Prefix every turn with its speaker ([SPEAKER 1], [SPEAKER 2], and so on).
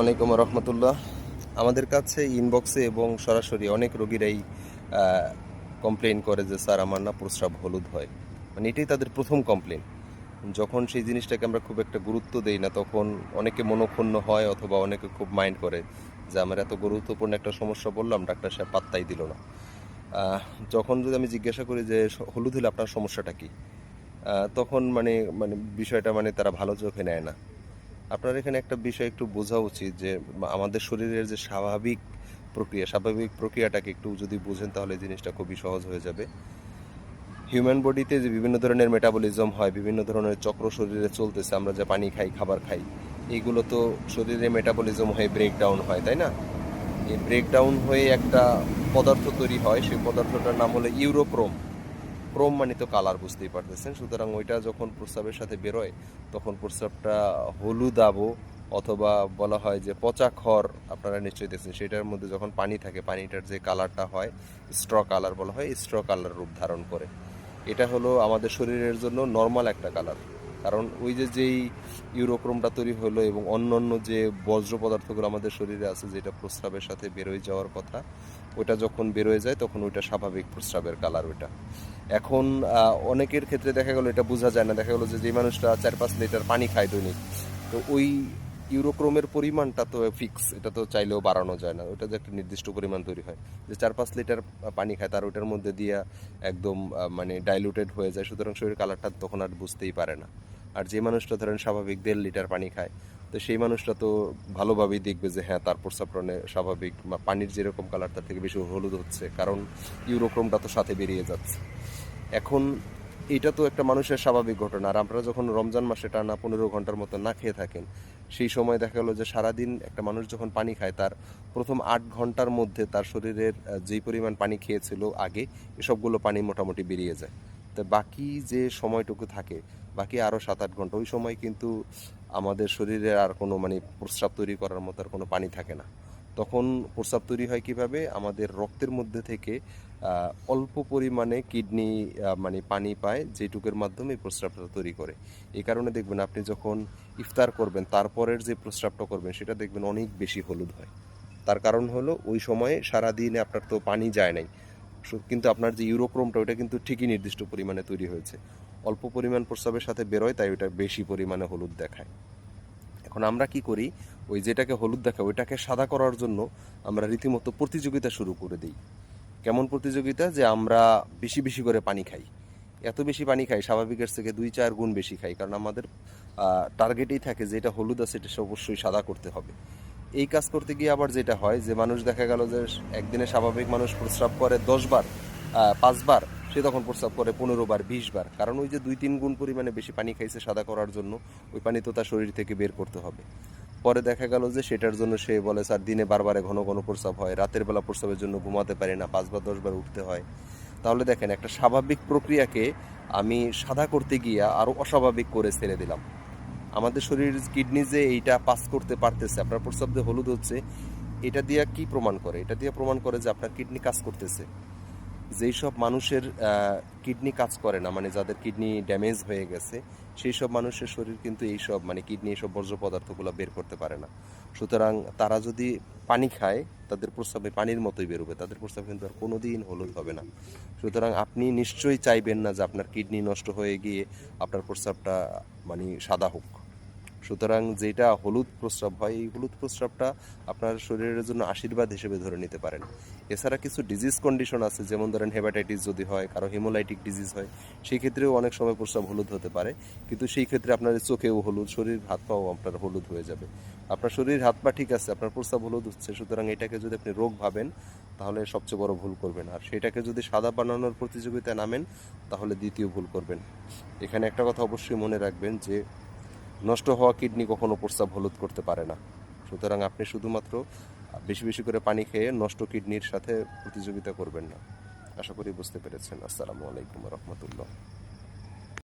[SPEAKER 1] আলাইকুম রহমতুল্লাহ। আমাদের কাছে ইনবক্সে এবং সরাসরি অনেক রোগীরাই কমপ্লেন করে যে, স্যার, আমার না প্রস্রাব হলুদ হয়। মানে এটাই তাদের প্রথম কমপ্লেন যখন সেই জিনিসটাকে আমরা খুব একটা গুরুত্ব দেই না, তখন অনেকে মনোক্ষুণ্ণ হয় অথবা অনেকে খুব মাইন্ড করে যে, আমার এত গুরুত্বপূর্ণ একটা সমস্যা বললাম, ডাক্তার সাহেব পাত্তাই দিল না। যখন যদি আমি জিজ্ঞাসা করি যে, হলুদ হলে আপনার সমস্যাটা কি? তখন মানে মানে বিষয়টা মানে তারা ভালো চোখে নেয় না। আপনার এখানে একটা বিষয় একটু বোঝা উচিত যে আমাদের শরীরের যে স্বাভাবিক প্রক্রিয়া, স্বাভাবিক প্রক্রিয়াটাকে একটু যদি বুঝেন তাহলে জিনিসটা খুবই সহজ হয়ে যাবে। হিউম্যান বডিতে যে বিভিন্ন ধরনের মেটাবলিজম হয়, বিভিন্ন ধরনের চক্র শরীরে চলতেছে, আমরা যে পানি খাই, খাবার খাই, এগুলো তো শরীরে মেটাবলিজম হয়ে ব্রেকডাউন হয়, তাই না? এই ব্রেকডাউন হয়ে একটা পদার্থ তৈরি হয়, সেই পদার্থটার নাম হলো ইউরোক্রোম। ক্রোম মানে তো কালার বুঝতেই পারতেছেন। সুতরাং ওইটা যখন প্রস্রাবের সাথে বেরোয়, তখন প্রস্রাবটা হলুদ আবো অথবা বলা হয় যে পচা খড় আপনারা নিশ্চয়ই দেখছেন, সেটার মধ্যে যখন পানি থাকে, পানিটার যে কালারটা হয়, স্ট্র কালার বলা হয়, স্ট্র কালার রূপ ধারণ করে। এটা হলো আমাদের শরীরের জন্য নর্মাল একটা কালার। কারণ ওই যে যেই ইউরোক্রোমটা তৈরি হলো এবং অন্য অন্য যে বজ্র পদার্থগুলো আমাদের শরীরে আছে, যেটা প্রস্রাবের সাথে বেরোয় যাওয়ার কথা ওটা যখন বেরোয় যায়, তখন ওইটা স্বাভাবিক প্রস্রাবের কালার ওইটা। এখন অনেকের ক্ষেত্রে দেখা গেলো, এটা বোঝা যায় না। দেখা গেলো যে যে মানুষটা চার পাঁচ লিটার পানি খায় দৈনিক, তো ওই ইউরোক্রোমের পরিমাণটা তো ফিক্স এটা তো চাইলেও বাড়ানো যায় না। ওটা যে একটা নির্দিষ্ট পরিমাণ তৈরি হয়। যে চার পাঁচ লিটার পানি খায়, তার ওইটার মধ্যে দিয়ে একদম মানে ডাইলুটেড হয়ে যায়, সুতরাং শরীর কালারটা তখন আর বুঝতেই পারে না। আর যে মানুষটা ধরেন স্বাভাবিক দেড় লিটার পানি খায় তো সেই মানুষটা তো ভালোভাবেই দেখবে যে হ্যাঁ তার প্রস্রাবরণে স্বাভাবিক বা পানির যেরকম কালার তার থেকে বেশি হলুদ হচ্ছে, কারণ ইউরোক্রোমটা তো সাথে বেরিয়ে যাচ্ছে। এখন এটা তো একটা মানুষের স্বাভাবিক ঘটনা। আর আপনারা যখন রমজান মাসে টানা পনেরো ঘণ্টার মতো না খেয়ে থাকেন, সেই সময় দেখা গেলো যে সারাদিন একটা মানুষ যখন পানি খায়, তার প্রথম আট ঘণ্টার মধ্যে তার শরীরের যেই পরিমাণ পানি খেয়েছিল আগে, এসবগুলো পানি মোটামুটি বেরিয়ে যায়। তো বাকি যে সময়টুকু থাকে, বাকি আরও সাত আট ঘণ্টা, ওই সময় কিন্তু আমাদের শরীরে আর কোনো মানে প্রস্রাব তৈরি করার মতো আর কোনো পানি থাকে না। তখন প্রস্রাব তৈরি হয় কীভাবে? আমাদের রক্তের মধ্যে থেকে অল্প পরিমাণে কিডনি মানে পানি পায় যেটুকের মাধ্যমে প্রস্রাবটা তৈরি করে। এই কারণে দেখবেন আপনি যখন ইফতার করবেন, তারপরের যে প্রস্রাবটা করবেন, সেটা দেখবেন অনেক বেশি হলুদ হয়। তার কারণ হলো ওই সময়ে সারাদিনে আপনার তো পানি যায় নাই। কিন্তু আপনার যে ইউরোক্রোমটা ওটা কিন্তু ঠিকই নির্দিষ্ট পরিমাণে তৈরি হয়েছে। অল্প পরিমাণ প্রস্রাবের সাথে বেরোয়, তাই ওটা বেশি পরিমাণে হলুদ দেখায়। এখন আমরা কি করি? ওই যেটাকে হলুদ দেখায়, ওইটাকে সাদা করার জন্য আমরা রীতিমতো প্রতিযোগিতা শুরু করে দিই। কেমন প্রতিযোগিতা? যে আমরা বেশি বেশি করে পানি খাই। এত বেশি পানি খাই, স্বাভাবিকের থেকে দুই চার গুণ বেশি খাই। কারণ আমাদের টার্গেটেই থাকে যে এটা হলুদ আছে, এটা অবশ্যই সাদা করতে হবে। এই কাজ করতে গিয়ে আবার যেটা হয় যে মানুষ দেখা গেল যে একদিনে স্বাভাবিক মানুষ প্রস্রাব করে দশ বার আহ, পাঁচবার সে তখন প্রস্রাব করে পনেরো বার বিশ বার কারণ ওই যে দুই তিন গুণ পরিমাণে বেশি পানি খাইছে সাদা করার জন্য ওই পানি তো তার শরীর থেকে বের করতে হবে। পরে দেখা গেল যে সেটার জন্য সে বলে স্যার দিনে বারবারে ঘন ঘন প্রস্রাব হয় রাতের বেলা প্রস্রাবের জন্য ঘুমাতে পারি না পাঁচবার দশবার উঠতে হয়। তাহলে দেখেন একটা স্বাভাবিক প্রক্রিয়াকে আমি সাদা করতে গিয়ে আরও অস্বাভাবিক করে ছেড়ে দিলাম। আমাদের শরীরের কিডনি যে এইটা পাস করতে পারতেছে, আপনার প্রস্রাব হলুদ হচ্ছে, এটা দিয়ে কি প্রমাণ করে? এটা দিয়ে প্রমাণ করে যে আপনার কিডনি কাজ করতেছে। যেই সব মানুষের কিডনি কাজ করে না মানে যাদের কিডনি ড্যামেজ হয়ে গেছে, সেই সব মানুষের শরীর কিন্তু এই সব মানে কিডনি এইসব বর্জ্য পদার্থগুলো বের করতে পারে না। সুতরাং তারা যদি পানি খায় তাদের প্রস্রাবে পানির মতোই বেরোবে। তাদের প্রস্রাব কিন্তু আর কোনো দিন হলুদ হবে না। সুতরাং আপনি নিশ্চয়ই চাইবেন না যে আপনার কিডনি নষ্ট হয়ে গিয়ে আপনার প্রস্রাবটা মানে সাদা হোক। সুতরাং যেটা হলুদ প্রস্রাব হয়, এই হলুদ প্রস্রাবটা আপনার শরীরের জন্য আশীর্বাদ হিসেবে ধরে নিতে পারেন। এছাড়া কিছু ডিজিজ কন্ডিশন আছে, যেমন ধরেন হেপাটাইটিস যদি হয়, কারও হিমোলাইটিক ডিজিজ হয়, সেই ক্ষেত্রেও অনেক সময় প্রস্রাব হলুদ হতে পারে। কিন্তু সেই ক্ষেত্রে আপনার চোখেও হলুদ, শরীর হাত পাও আপনার হলুদ হয়ে যাবে। আপনার শরীর, হাত পা ঠিক আছে, আপনার প্রস্রাব হলুদ হচ্ছে, সুতরাং এটাকে যদি আপনি রোগ ভাবেন, তাহলে সবচেয়ে বড় ভুল করবেন। আর সেটাকে যদি সাদা বানানোর প্রতিযোগিতায় নামেন, তাহলে দ্বিতীয় ভুল করবেন। এখানে একটা কথা অবশ্যই মনে রাখবেন যে, নষ্ট হওয়া কিডনি কখনো প্রস্রাব হলুদ করতে পারে না। সুতরাং আপনি শুধুমাত্র বেশি বেশি করে পানি খেয়ে নষ্ট কিডনির সাথে প্রতিযোগিতা করবেন না। আশা করি বুঝতে পেরেছেন। আসসালামু আলাইকুম রহমতুল্লাহ।